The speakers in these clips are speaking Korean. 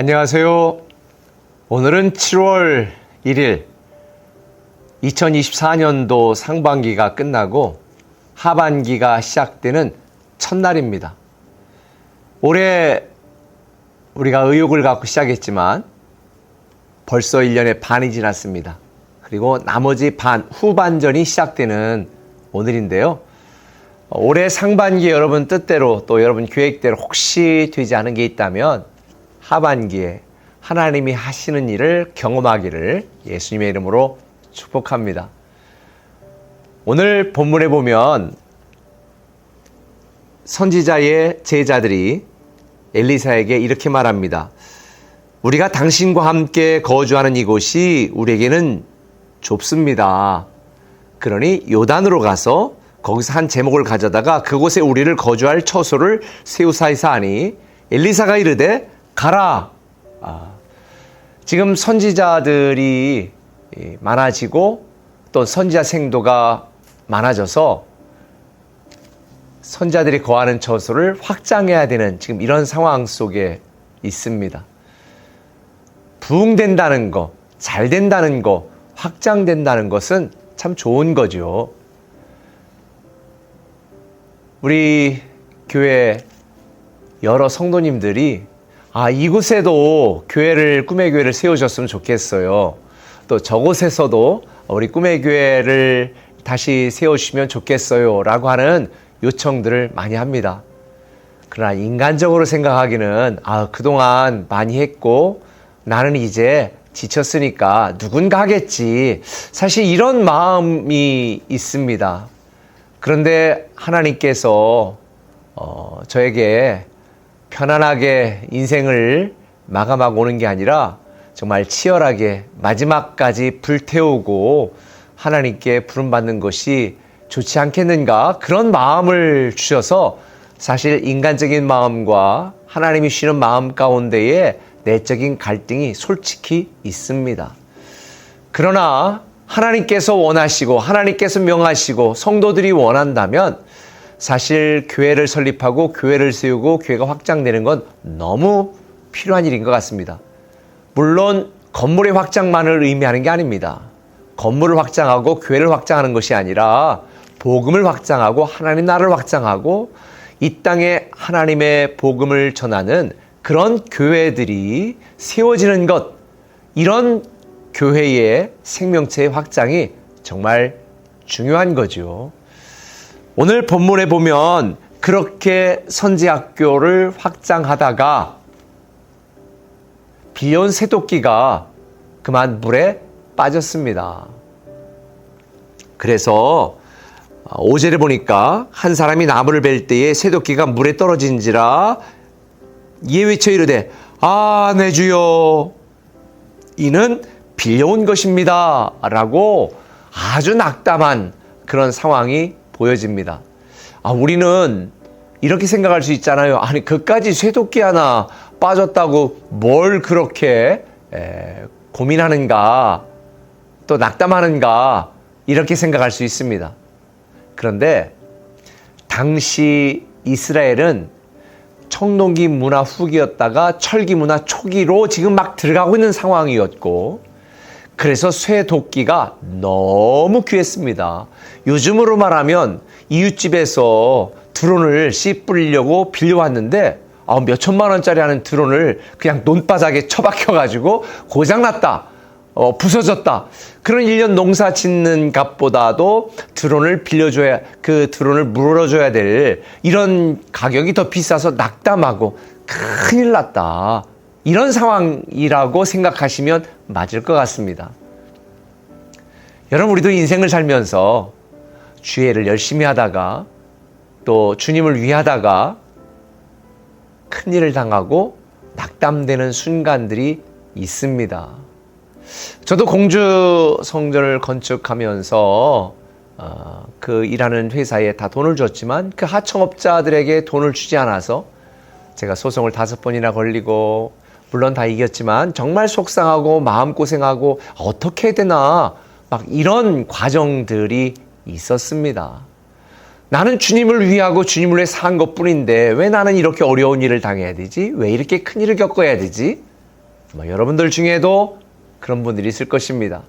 안녕하세요. 오늘은 7월 1일 2024년도 상반기가 끝나고 하반기가 시작되는 첫날입니다. 올해 우리가 의욕을 갖고 시작했지만 벌써 1년의 반이 지났습니다. 그리고 나머지 반, 후반전이 시작되는 오늘인데요. 올해 상반기 여러분 뜻대로 또 여러분 계획대로 혹시 되지 않은 게 있다면 하반기에 하나님이 하시는 일을 경험하기를 예수님의 이름으로 축복합니다. 오늘 본문에 보면 선지자의 제자들이 엘리사에게 이렇게 말합니다. 우리가 당신과 함께 거주하는 이곳이 우리에게는 좁습니다. 그러니 요단으로 가서 거기서 한 제목을 가져다가 그곳에 우리를 거주할 처소를 세우사이사 하니 엘리사가 이르되 가라. 아, 지금 선지자들이 많아지고 또 선지자 생도가 많아져서 선자들이 거하는 처소를 확장해야 되는 지금 이런 상황 속에 있습니다. 부흥된다는 거, 잘 된다는 거, 확장된다는 것은 참 좋은 거죠. 우리 교회 여러 성도님들이 아, 이곳에도 교회를, 꿈의 교회를 세우셨으면 좋겠어요. 또 저곳에서도 우리 꿈의 교회를 다시 세우시면 좋겠어요. 라고 하는 요청들을 많이 합니다. 그러나 인간적으로 생각하기는 아, 그동안 많이 했고 나는 이제 지쳤으니까 누군가 하겠지. 사실 이런 마음이 있습니다. 그런데 하나님께서 어, 저에게 편안하게 인생을 마감하고 오는 게 아니라 정말 치열하게 마지막까지 불태우고 하나님께 부름받는 것이 좋지 않겠는가 그런 마음을 주셔서 사실 인간적인 마음과 하나님이 주시는 마음 가운데에 내적인 갈등이 솔직히 있습니다. 그러나 하나님께서 원하시고 하나님께서 명하시고 성도들이 원한다면 사실 교회를 설립하고 교회를 세우고 교회가 확장되는 건 너무 필요한 일인 것 같습니다. 물론 건물의 확장만을 의미하는 게 아닙니다. 건물을 확장하고 교회를 확장하는 것이 아니라 복음을 확장하고 하나님 나라를 확장하고 이 땅에 하나님의 복음을 전하는 그런 교회들이 세워지는 것 이런 교회의 생명체의 확장이 정말 중요한 거죠. 오늘 본문에 보면 그렇게 선지학교를 확장하다가 빌려온 새도끼가 그만 물에 빠졌습니다. 그래서 오제를 보니까 한 사람이 나무를 벨 때에 새도끼가 물에 떨어진지라 이에 외쳐 이르되 아 내 주여 이는 빌려온 것입니다 라고 아주 낙담한 그런 상황이 보여집니다. 아, 우리는 이렇게 생각할 수 있잖아요. 아니, 그까지 쇠도끼 하나 빠졌다고 뭘 그렇게 에, 고민하는가, 또 낙담하는가, 이렇게 생각할 수 있습니다. 그런데 당시 이스라엘은 청동기 문화 후기였다가 철기 문화 초기로 지금 막 들어가고 있는 상황이었고, 그래서 쇠 도끼가 너무 귀했습니다. 요즘으로 말하면 이웃집에서 드론을 씨 뿌리려고 빌려왔는데 아, 몇 천만 원짜리 하는 드론을 그냥 논바닥에 처박혀가지고 고장났다. 어, 부서졌다. 그런 1년 농사 짓는 값보다도 드론을 빌려줘야, 그 드론을 물어줘야 될 이런 가격이 더 비싸서 낙담하고 큰일 났다. 이런 상황이라고 생각하시면 맞을 것 같습니다. 여러분, 우리도 인생을 살면서 주애를 열심히 하다가 또 주님을 위하다가 큰일을 당하고 낙담되는 순간들이 있습니다. 저도 공주 성전을 건축하면서 어, 그 일하는 회사에 다 돈을 줬지만 그 하청업자들에게 돈을 주지 않아서 제가 소송을 다섯 번이나 걸리고 물론 다 이겼지만 정말 속상하고 마음고생하고 어떻게 해야 되나 막 이런 과정들이 있었습니다. 나는 주님을 위하고 주님을 위해 산 것 뿐인데 왜 나는 이렇게 어려운 일을 당해야 되지? 왜 이렇게 큰 일을 겪어야 되지? 아마 여러분들 중에도 그런 분들이 있을 것입니다.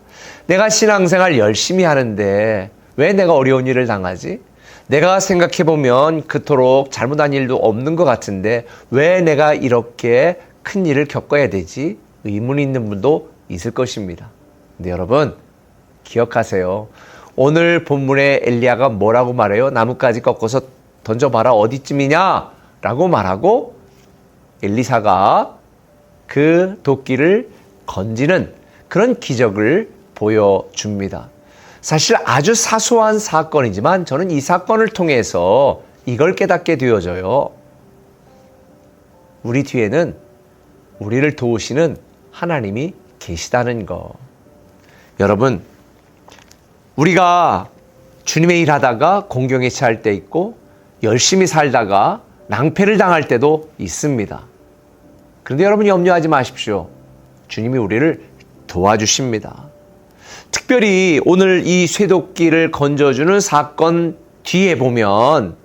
내가 신앙생활 열심히 하는데 왜 내가 어려운 일을 당하지? 내가 생각해보면 그토록 잘못한 일도 없는 것 같은데 왜 내가 이렇게 큰 일을 겪어야 되지? 의문이 있는 분도 있을 것입니다. 근데 여러분, 기억하세요. 오늘 본문에 엘리야가 뭐라고 말해요? 나뭇가지 꺾어서 던져봐라. 어디쯤이냐? 라고 말하고 엘리사가 그 도끼를 건지는 그런 기적을 보여줍니다. 사실 아주 사소한 사건이지만 저는 이 사건을 통해서 이걸 깨닫게 되어져요. 우리 뒤에는 우리를 도우시는 하나님이 계시다는 거. 여러분, 우리가 주님의 일 하다가 공경에 처할 때 있고 열심히 살다가 낭패를 당할 때도 있습니다. 그런데 여러분 염려하지 마십시오. 주님이 우리를 도와주십니다. 특별히 오늘 이 쇠도끼를 건져주는 사건 뒤에 보면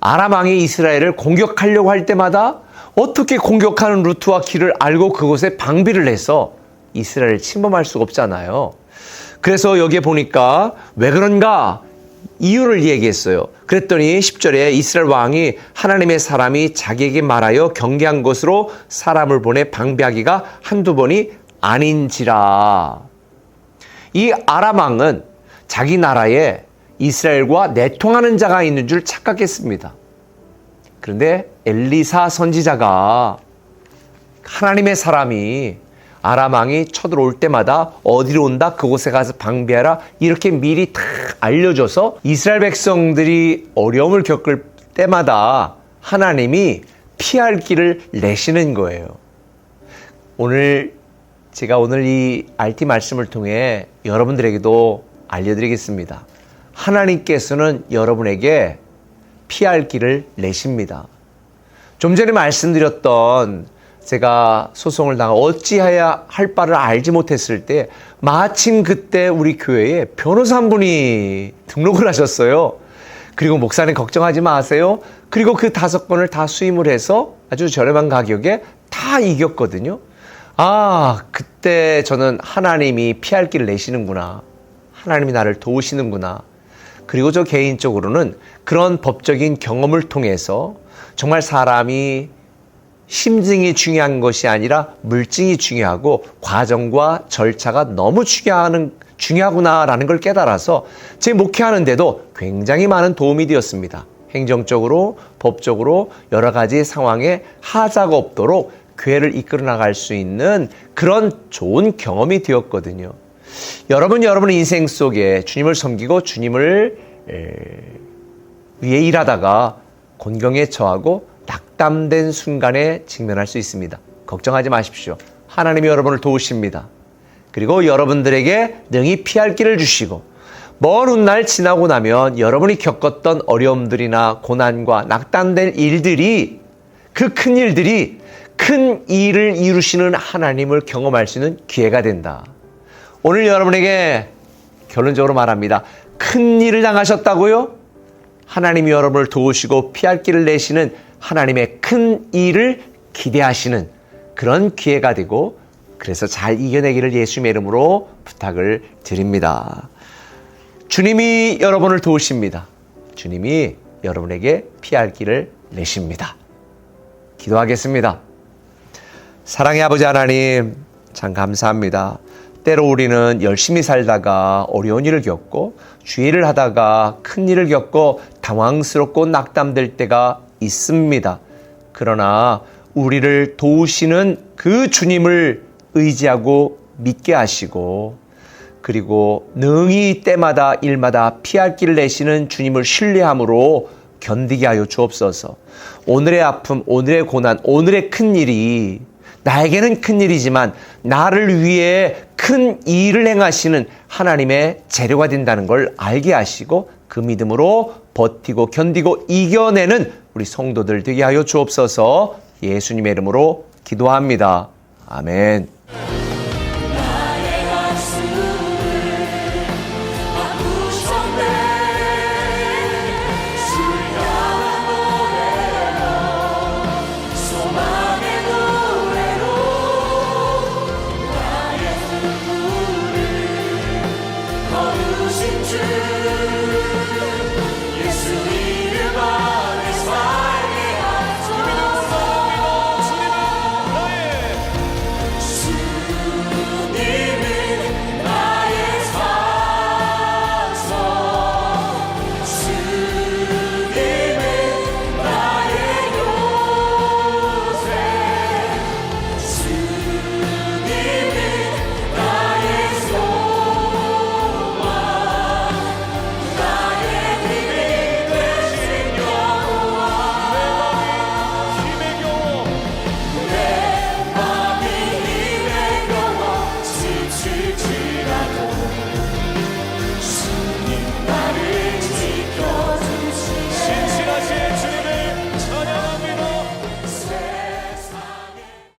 아람왕이 이스라엘을 공격하려고 할 때마다 어떻게 공격하는 루트와 길을 알고 그곳에 방비를 해서 이스라엘을 침범할 수가 없잖아요. 그래서 여기에 보니까 왜 그런가 이유를 얘기했어요. 그랬더니 10절에 이스라엘 왕이 하나님의 사람이 자기에게 말하여 경계한 곳으로 사람을 보내 방비하기가 한두 번이 아닌지라. 이 아람 왕은 자기 나라에 이스라엘과 내통하는 자가 있는 줄 착각했습니다. 그런데 엘리사 선지자가 하나님의 사람이 아람 왕이 쳐들어올 때마다 어디로 온다 그곳에 가서 방비하라 이렇게 미리 다 알려줘서 이스라엘 백성들이 어려움을 겪을 때마다 하나님이 피할 길을 내시는 거예요. 오늘 제가 오늘 이 RT 말씀을 통해 여러분들에게도 알려드리겠습니다. 하나님께서는 여러분에게 피할 길을 내십니다. 좀 전에 말씀드렸던 제가 소송을 당하 어찌해야 할 바를 알지 못했을 때 마침 그때 우리 교회에 변호사 한 분이 등록을 하셨어요. 그리고 목사님 걱정하지 마세요. 그리고 그 다섯 건을 다 수임을 해서 아주 저렴한 가격에 다 이겼거든요. 아, 그때 저는 하나님이 피할 길을 내시는구나. 하나님이 나를 도우시는구나. 그리고 저 개인적으로는 그런 법적인 경험을 통해서 정말 사람이 심증이 중요한 것이 아니라 물증이 중요하고 과정과 절차가 너무 중요하는, 중요하구나라는 걸 깨달아서 제 목회하는데도 굉장히 많은 도움이 되었습니다. 행정적으로, 법적으로 여러 가지 상황에 하자가 없도록 교회를 이끌어 나갈 수 있는 그런 좋은 경험이 되었거든요. 여러분, 여러분의 인생 속에 주님을 섬기고 주님을 위해 일하다가 곤경에 처하고 낙담된 순간에 직면할 수 있습니다. 걱정하지 마십시오. 하나님이 여러분을 도우십니다. 그리고 여러분들에게 능히 피할 길을 주시고 먼 훗날 지나고 나면 여러분이 겪었던 어려움들이나 고난과 낙담된 일들이 그 큰 일들이 큰 일을 이루시는 하나님을 경험할 수 있는 기회가 된다. 오늘 여러분에게 결론적으로 말합니다. 큰 일을 당하셨다고요? 하나님이 여러분을 도우시고 피할 길을 내시는 하나님의 큰 일을 기대하시는 그런 기회가 되고 그래서 잘 이겨내기를 예수님의 이름으로 부탁을 드립니다. 주님이 여러분을 도우십니다. 주님이 여러분에게 피할 길을 내십니다. 기도하겠습니다. 사랑의 아버지 하나님, 참 감사합니다. 때로 우리는 열심히 살다가 어려운 일을 겪고 주의를 하다가 큰 일을 겪고 당황스럽고 낙담될 때가 있습니다. 그러나 우리를 도우시는 그 주님을 의지하고 믿게 하시고 그리고 능히 때마다 일마다 피할 길을 내시는 주님을 신뢰함으로 견디게 하여 주옵소서. 오늘의 아픔, 오늘의 고난, 오늘의 큰 일이 나에게는 큰 일이지만 나를 위해 큰 일을 행하시는 하나님의 재료가 된다는 걸 알게 하시고 그 믿음으로 버티고 견디고 이겨내는 우리 성도들 되게 하여 주옵소서 예수님의 이름으로 기도합니다. 아멘.